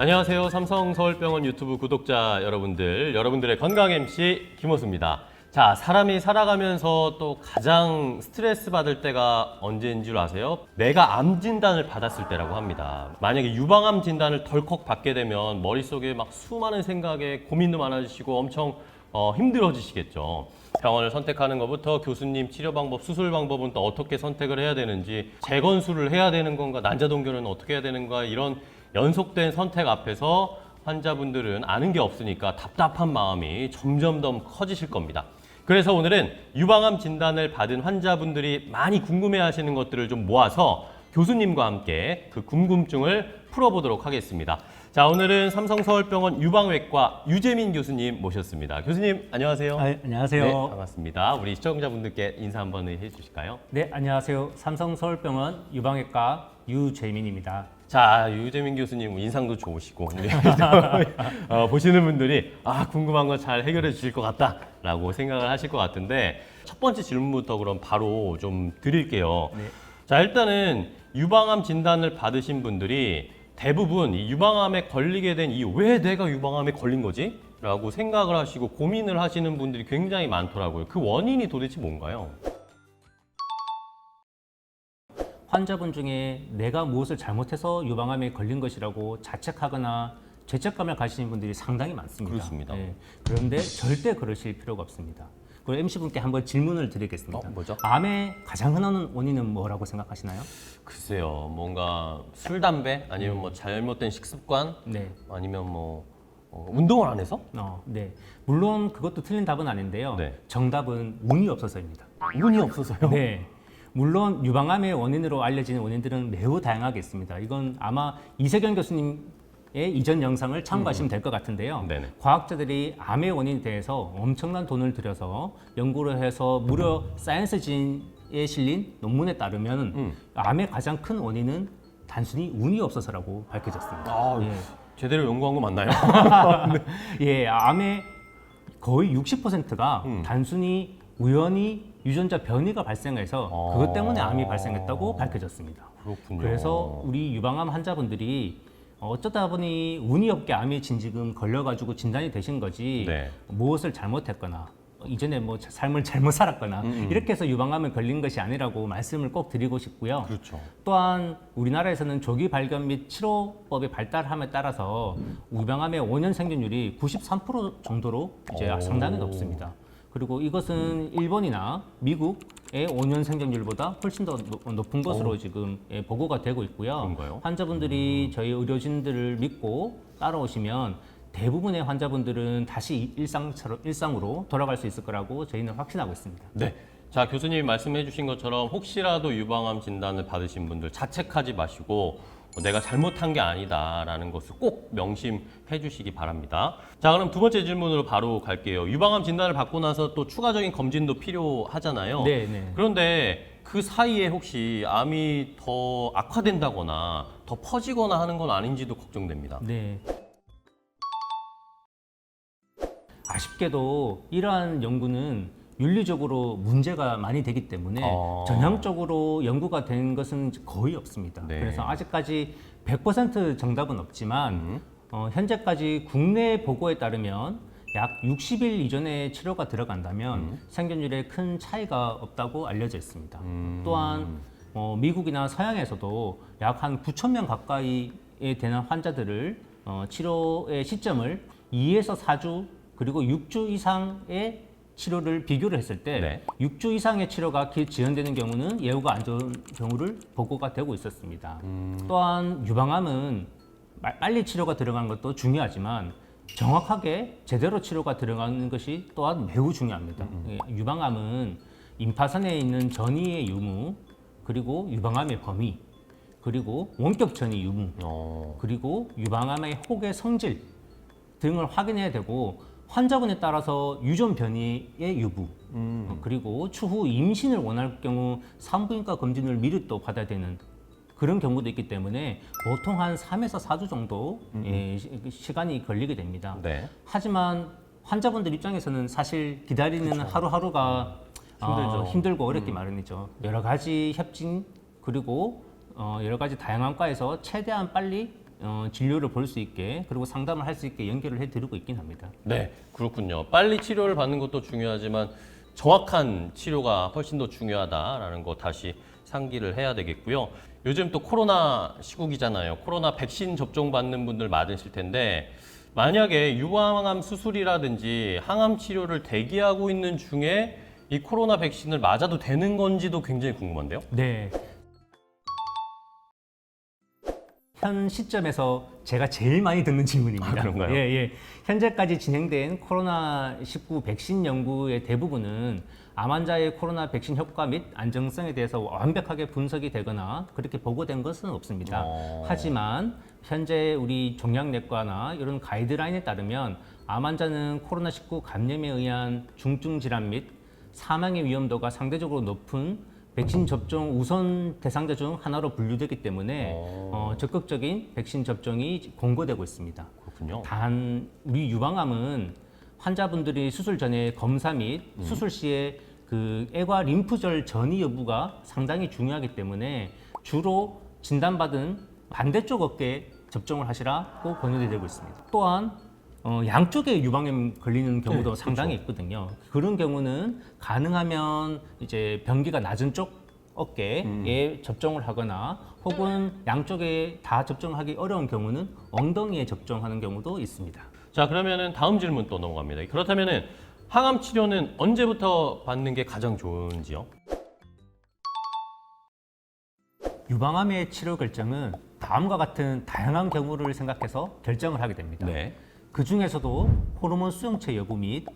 안녕하세요. 삼성 서울병원 유튜브 구독자 여러분들, 여러분들의 건강 MC 김호수입니다. 자, 사람이 살아가면서 또 가장 스트레스 받을 때가 언제인 줄 아세요? 내가 암 진단을 받았을 때라고 합니다. 만약에 유방암 진단을 덜컥 받게 되면 머릿속에 막 수많은 생각에 고민도 많아지시고 엄청 어, 힘들어지시겠죠. 병원을 선택하는 것부터 교수님 치료 방법, 수술 방법은 또 어떻게 선택을 해야 되는지, 재건수를 해야 되는 건가, 난자동결은 어떻게 해야 되는가 이런 연속된 선택 앞에서 환자분들은 아는 게 없으니까 답답한 마음이 점점 더 커지실 겁니다. 그래서 오늘은 유방암 진단을 받은 환자분들이 많이 궁금해 하시는 것들을 좀 모아서 교수님과 함께 그 궁금증을 풀어보도록 하겠습니다. 자, 오늘은 삼성서울병원 유방외과 유재민 교수님 모셨습니다. 교수님, 안녕하세요. 아, 안녕하세요. 네, 네, 반갑습니다. 우리 시청자분들께 인사 한번 해주실까요? 안녕하세요. 삼성서울병원 유방외과 유재민입니다. 자, 유재민 교수님 인상도 좋으시고 우리 어, 보시는 분들이 아 궁금한 거 잘 해결해 주실 것 같다라고 생각을 하실 것 같은데 첫 번째 질문부터 그럼 바로 좀 드릴게요. 네. 자, 일단은 유방암 진단을 받으신 분들이 대부분 이 유방암에 걸리게 된 이유 왜 내가 유방암에 걸린 거지? 라고 생각을 하시고 고민을 하시는 분들이 굉장히 많더라고요. 그 원인이 도대체 뭔가요? 환자분 중에 내가 무엇을 잘못해서 유방암에 걸린 것이라고 자책하거나 죄책감을 가지시는 분들이 상당히 많습니다. 그렇습니다. 네. 그런데 절대 그러실 필요가 없습니다. 그럼 MC분께 한번 질문을 드리겠습니다. 어, 뭐죠? 암의 가장 흔한 원인은 뭐라고 생각하시나요? 글쎄요, 뭔가 술, 담배 아니면 뭐 잘못된 식습관 네. 아니면 뭐 어, 운동을 안 해서? 어, 네. 물론 그것도 틀린 답은 아닌데요. 네. 정답은 운이 없어서입니다. 운이 없어서요. 네. 물론 유방암의 원인으로 알려지는 원인들은 매우 다양하게 있습니다. 이건 아마 이세경 교수님 의 이전 영상을 참고하시면 될 것 같은데요. 네네. 과학자들이 암의 원인에 대해서 엄청난 돈을 들여서 연구를 해서 무려 사이언스진에 실린 논문에 따르면 음. 암의 가장 큰 원인은 단순히 운이 없어서라고 밝혀졌습니다. 아, 예. 제대로 연구한 거 맞나요? 예, 암의 거의 60%가 음. 단순히 우연히 유전자 변이가 발생해서 아. 그것 때문에 암이 발생했다고 밝혀졌습니다. 그렇군요. 그래서 우리 유방암 환자분들이 어쩌다 보니 운이 없게 암이 진 지금 걸려가지고 진단이 되신 거지 네. 무엇을 잘못했거나 이전에 뭐 삶을 잘못 살았거나 음, 이렇게 해서 유방암에 걸린 것이 아니라고 말씀을 꼭 드리고 싶고요. 그렇죠. 또한 우리나라에서는 조기 발견 및 치료법의 발달함에 따라서 유방암의 5년 생존율이 93% 정도로 이제 오. 상당히 높습니다. 그리고 이것은 일본이나 미국의 5년 생존율보다 훨씬 더 높- 높은 것으로 지금 예, 보고가 되고 있고요. 그런가요? 환자분들이 저희 의료진들을 믿고 따라오시면 대부분의 환자분들은 다시 일상처럼 일상으로 돌아갈 수 있을 거라고 저희는 확신하고 있습니다. 네. 자, 교수님이 말씀해 주신 것처럼 혹시라도 유방암 진단을 받으신 분들 자책하지 마시고 어, 내가 잘못한 게 아니다라는 것을 꼭 명심해 주시기 바랍니다. 자, 그럼 두 번째 질문으로 바로 갈게요. 유방암 진단을 받고 나서 또 추가적인 검진도 필요하잖아요. 네, 네. 그런데 그 사이에 혹시 암이 더 악화된다거나 더 퍼지거나 하는 건 아닌지도 걱정됩니다. 네. 아쉽게도 이러한 연구는 윤리적으로 문제가 많이 되기 때문에 어. 전향적으로 연구가 된 것은 거의 없습니다. 네. 그래서 아직까지 100% 정답은 없지만 음. 어, 현재까지 국내 보고에 따르면 약 60일 이전에 치료가 들어간다면 생존율에 큰 차이가 없다고 알려져 있습니다. 음. 또한 어, 미국이나 서양에서도 약 한 9천 명 가까이에 되는 환자들을 어, 치료의 시점을 2에서 4주 그리고 6주 이상의 치료를 비교를 했을 때 네. 6주 이상의 치료가 기- 지연되는 경우는 예후가 안 좋은 경우를 보고가 되고 있었습니다. 또한 유방암은 마- 빨리 치료가 들어가는 것도 중요하지만 정확하게 제대로 치료가 들어가는 것이 또한 매우 중요합니다. 예, 유방암은 임파선에 있는 전이의 유무 그리고 유방암의 범위 그리고 원격 전이 유무 어. 그리고 유방암의 혹의 성질 등을 확인해야 되고 환자분에 따라서 유전 변이의 유부 어, 그리고 추후 임신을 원할 경우 산부인과 검진을 미리 또 받아야 되는 그런 경우도 있기 때문에 보통 한 3에서 4주 정도 예, 시- 시간이 걸리게 됩니다. 네. 하지만 환자분들 입장에서는 사실 기다리는 하루하루가 힘들죠. 어, 힘들고 어렵기 마련이죠. 여러 가지 협진 그리고 어, 여러 가지 다양한 과에서 최대한 빨리 어, 진료를 볼 수 있게 그리고 상담을 할 수 있게 연결을 해드리고 있긴 합니다. 네, 그렇군요. 빨리 치료를 받는 것도 중요하지만 정확한 치료가 훨씬 더 중요하다라는 거 다시 상기를 해야 되겠고요. 요즘 또 코로나 시국이잖아요. 코로나 백신 접종 받는 분들 많으실 텐데 만약에 유방암 수술이라든지 항암 치료를 대기하고 있는 중에 이 코로나 백신을 맞아도 되는 건지도 굉장히 궁금한데요. 네. 현 시점에서 제가 제일 많이 듣는 질문입니다. 아, 그런가요? 예, 예. 현재까지 진행된 코로나19 백신 연구의 대부분은 암 환자의 코로나 백신 효과 및 안정성에 대해서 완벽하게 분석이 되거나 그렇게 보고된 것은 없습니다. 어. 하지만 현재 우리 종양내과나 이런 가이드라인에 따르면 암 환자는 코로나19 감염에 의한 중증 질환 및 사망의 위험도가 상대적으로 높은 백신 접종 우선 대상자 중 하나로 분류되기 때문에 어, 적극적인 백신 접종이 권고되고 있습니다. 그렇군요. 단 우리 유방암은 환자분들이 수술 전에 검사 및 수술 시에 그 애과 림프절 전이 여부가 상당히 중요하기 때문에 주로 진단받은 반대쪽 어깨에 접종을 하시라고 권유되고 있습니다. 또한 어, 양쪽에 유방암 걸리는 경우도 네, 상당히 있거든요. 그런 경우는 가능하면 이제 변기가 낮은 쪽 어깨에 접종을 하거나 혹은 양쪽에 다 접종하기 어려운 경우는 엉덩이에 접종하는 경우도 있습니다. 자, 그러면은 다음 질문 또 넘어갑니다. 그렇다면은 항암 치료는 언제부터 받는 게 가장 좋은지요? 유방암의 치료 결정은 다음과 같은 다양한 경우를 생각해서 결정을 하게 됩니다. 네. 그 중에서도 호르몬 수용체 여부 및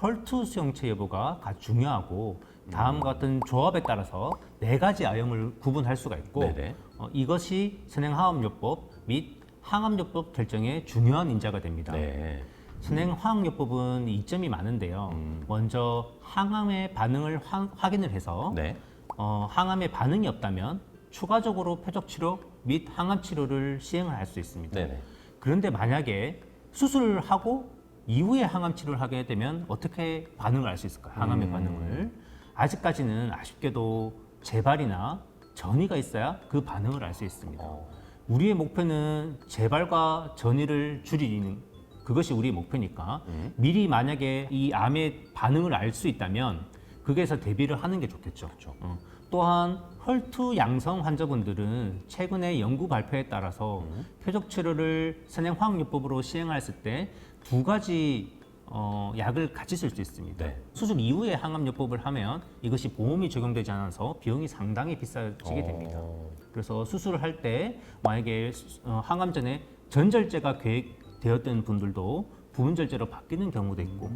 헐투 수용체 여부가 가장 중요하고 다음과 같은 조합에 따라서 네 가지 아형을 구분할 수가 있고 네네. 어, 이것이 선행화학요법 및 항암요법 결정에 중요한 인자가 됩니다. 네. 선행화학요법은 이점이 많은데요. 음. 먼저 항암의 반응을 확- 확인을 해서 네. 어, 항암에 반응이 없다면 추가적으로 표적 치료 및 항암 치료를 시행을 할 수 있습니다. 네네. 그런데 만약에 수술을 하고 이후에 항암 치료를 하게 되면 어떻게 반응을 알 수 있을까요? 항암의 음. 반응을 아직까지는 아쉽게도 재발이나 전이가 있어야 그 반응을 알 수 있습니다. 어. 우리의 목표는 재발과 전이를 줄이는 그것이 우리의 목표니까 음. 미리 만약에 이 암의 반응을 알 수 있다면 거기에서 대비를 하는 게 좋겠죠. 그렇죠. 어. 또한 헐투 양성 환자분들은 최근의 연구 발표에 따라서 음. 표적 치료를 선행 화학요법으로 시행했을 때 두 가지 어, 약을 같이 쓸 수 있습니다. 네. 수술 이후에 항암요법을 하면 이것이 보험이 적용되지 않아서 비용이 상당히 비싸지게 됩니다. 어. 그래서 수술을 할 때 만약에 수- 어, 항암 전에 전절제가 계획되었던 분들도 부분절제로 바뀌는 경우도 있고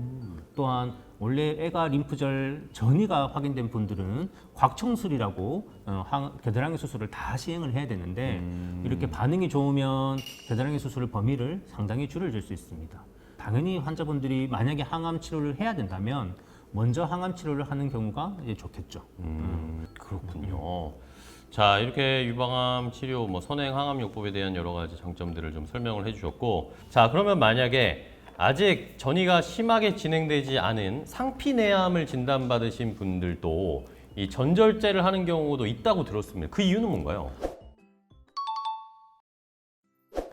또한 원래 애가 림프절 전이가 확인된 분들은 곽청술이라고 어, 항- 겨드랑이 수술을 다 시행을 해야 되는데 이렇게 반응이 좋으면 겨드랑이 수술 범위를 상당히 줄여줄 수 있습니다. 당연히 환자분들이 만약에 항암 치료를 해야 된다면 먼저 항암 치료를 하는 경우가 이제 좋겠죠. 음, 그렇군요. 자, 이렇게 유방암 치료, 뭐 선행 항암 요법에 대한 여러 가지 장점들을 좀 설명을 해주셨고, 자, 그러면 만약에 아직 전이가 심하게 진행되지 않은 상피내암을 진단받으신 분들도 이 전절제를 하는 경우도 있다고 들었습니다. 그 이유는 뭔가요?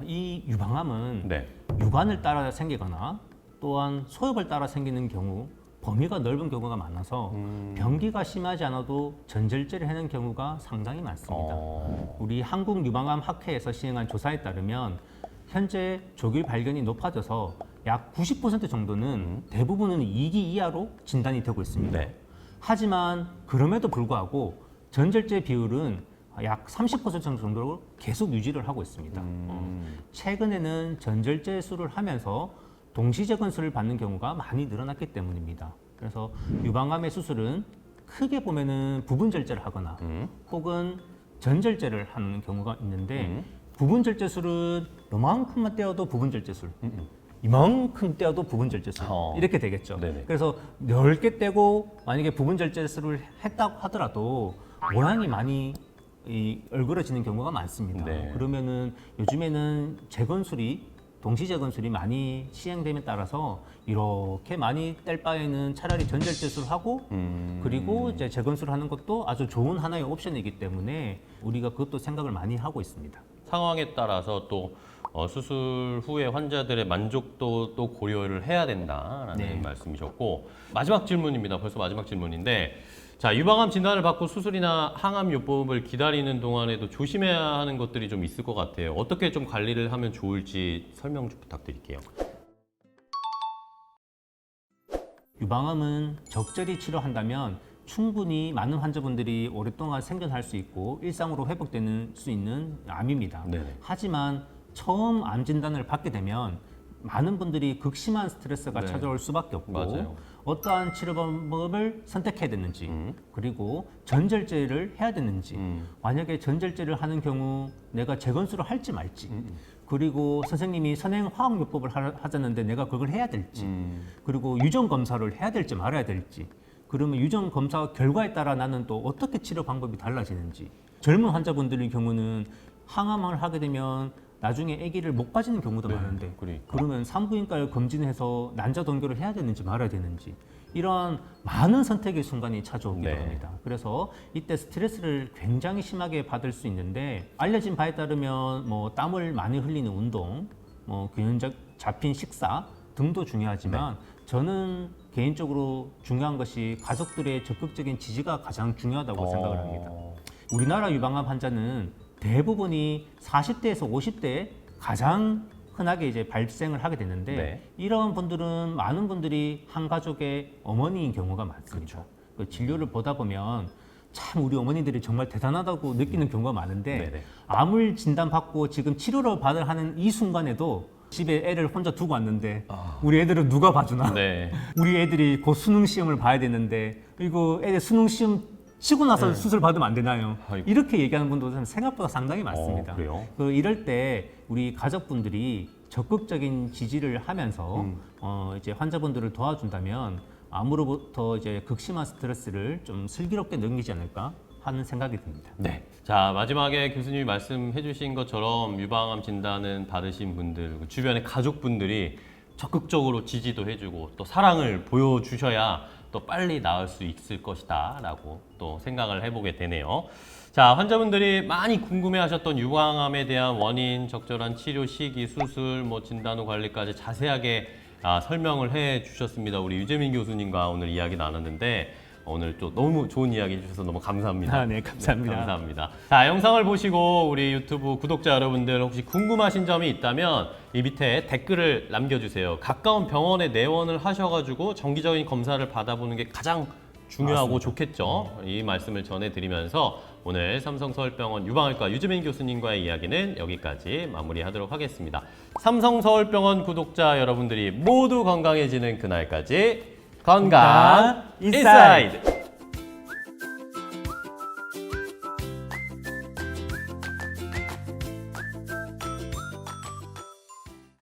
이 유방암은 네. 유관을 따라 생기거나 또한 소엽을 따라 생기는 경우 범위가 넓은 경우가 많아서 변기가 심하지 않아도 전절제를 하는 경우가 상당히 많습니다. 어, 우리 한국 유방암 학회에서 시행한 조사에 따르면 현재 조기 발견이 높아져서 약 90% 정도는 대부분은 2기 이하로 진단이 되고 있습니다. 네. 하지만 그럼에도 불구하고 전절제 비율은 약 30% 정도로 계속 유지를 하고 있습니다. 어, 최근에는 전절제 수를 하면서 동시재건수를 받는 경우가 많이 늘어났기 때문입니다. 그래서 유방암의 수술은 크게 보면은 부분 절제를 하거나 음. 혹은 전절제를 하는 경우가 있는데 음. 부분절제술은 요만큼만 떼어도 부분절제술 이만큼 떼어도 부분절제술 어. 이렇게 되겠죠. 네네. 그래서 넓게 떼고 만약에 부분절제술을 했다고 하더라도 모양이 많이 이 얼그러지는 경우가 많습니다. 네. 그러면은 요즘에는 재건술이 동시 재건술이 많이 시행됨에 따라서 이렇게 많이 뗄 바에는 차라리 전절제술을 하고 음. 그리고 이제 재건술을 하는 것도 아주 좋은 하나의 옵션이기 때문에 우리가 그것도 생각을 많이 하고 있습니다. 상황에 따라서 또 어, 수술 후에 환자들의 만족도도 고려를 해야 된다라는 네. 말씀이셨고 마지막 질문입니다. 벌써 마지막 질문인데 자 유방암 진단을 받고 수술이나 항암 요법을 기다리는 동안에도 조심해야 하는 것들이 좀 있을 것 같아요. 어떻게 좀 관리를 하면 좋을지 설명 좀 부탁드릴게요. 유방암은 적절히 치료한다면 충분히 많은 환자분들이 오랫동안 생존할 수 있고 일상으로 회복되는 수 있는 암입니다. 네네. 하지만 처음 암 진단을 받게 되면 많은 분들이 극심한 스트레스가 네. 찾아올 수밖에 없고 맞아요. 어떠한 치료 방법을 선택해야 되는지 음. 그리고 전절제를 해야 되는지 음. 만약에 전절제를 하는 경우 내가 재건수를 할지 말지 음. 그리고 선생님이 선행 화학요법을 하- 하자는데 내가 그걸 해야 될지 음. 그리고 유전 검사를 해야 될지 말아야 될지 그러면 유전 검사 결과에 따라 나는 또 어떻게 치료 방법이 달라지는지 젊은 환자분들의 경우는 항암을 하게 되면 나중에 아기를 못 가지는 경우도 네, 많은데 그러니까. 그러면 산부인과를 검진해서 난자 동결을 해야 되는지 말아야 되는지 이러한 많은 선택의 순간이 찾아오기도 네. 합니다. 그래서 이때 스트레스를 굉장히 심하게 받을 수 있는데 알려진 바에 따르면 뭐 땀을 많이 흘리는 운동, 뭐 균형 잡힌 식사 등도 중요하지만 네. 저는 개인적으로 중요한 것이 가족들의 적극적인 지지가 가장 중요하다고 생각을 합니다. 어, 우리나라 유방암 환자는 대부분이 40대에서 50대에 가장 흔하게 이제 발생을 하게 되는데 네. 이런 분들은 많은 분들이 한 가족의 어머니인 경우가 많습니다. 그렇죠. 그 진료를 보다 보면 참 우리 어머니들이 정말 대단하다고 느끼는 경우가 많은데. 암을 진단받고 지금 치료를 받을 하는 이 순간에도 집에 애를 혼자 두고 왔는데 아. 우리 애들은 누가 봐주나? 네. 우리 애들이 곧 수능 시험을 봐야 되는데 이거 애들 수능 시험 치고 나서 수술 받으면 안 되나요? 네. 아이고. 이렇게 얘기하는 분도 생각보다 상당히 많습니다. 어, 그래요? 그 이럴 때 우리 가족분들이 적극적인 지지를 하면서 음. 어, 이제 환자분들을 도와준다면 암으로부터 이제 극심한 스트레스를 좀 슬기롭게 넘기지 않을까 하는 생각이 듭니다. 네. 자, 마지막에 교수님이 말씀해 주신 것처럼 유방암 진단은 받으신 분들, 그 주변의 가족분들이 적극적으로 지지도 해주고 또 사랑을 보여주셔야 또 빨리 나을 수 있을 것이다 라고 또 생각을 해보게 되네요. 자, 환자분들이 많이 궁금해 하셨던 유방암에 대한 원인, 적절한 치료 시기, 수술, 뭐 진단 후 관리까지 자세하게 아, 설명을 해 주셨습니다. 우리 유재민 교수님과 오늘 이야기 나눴는데 오늘 또 너무 좋은 이야기 해주셔서 너무 감사합니다. 아, 네, 감사합니다. 감사합니다. 자, 영상을 보시고 우리 유튜브 구독자 여러분들 혹시 궁금하신 점이 있다면 이 밑에 댓글을 남겨주세요. 가까운 병원에 내원을 하셔가지고 정기적인 검사를 받아보는 게 가장 중요하고 좋겠죠. 이 말씀을 전해드리면서 오늘 삼성서울병원 유방외과 유재민 교수님과의 이야기는 여기까지 마무리하도록 하겠습니다. 삼성서울병원 구독자 여러분들이 모두 건강해지는 그날까지 건강 인사이드. 인사이드.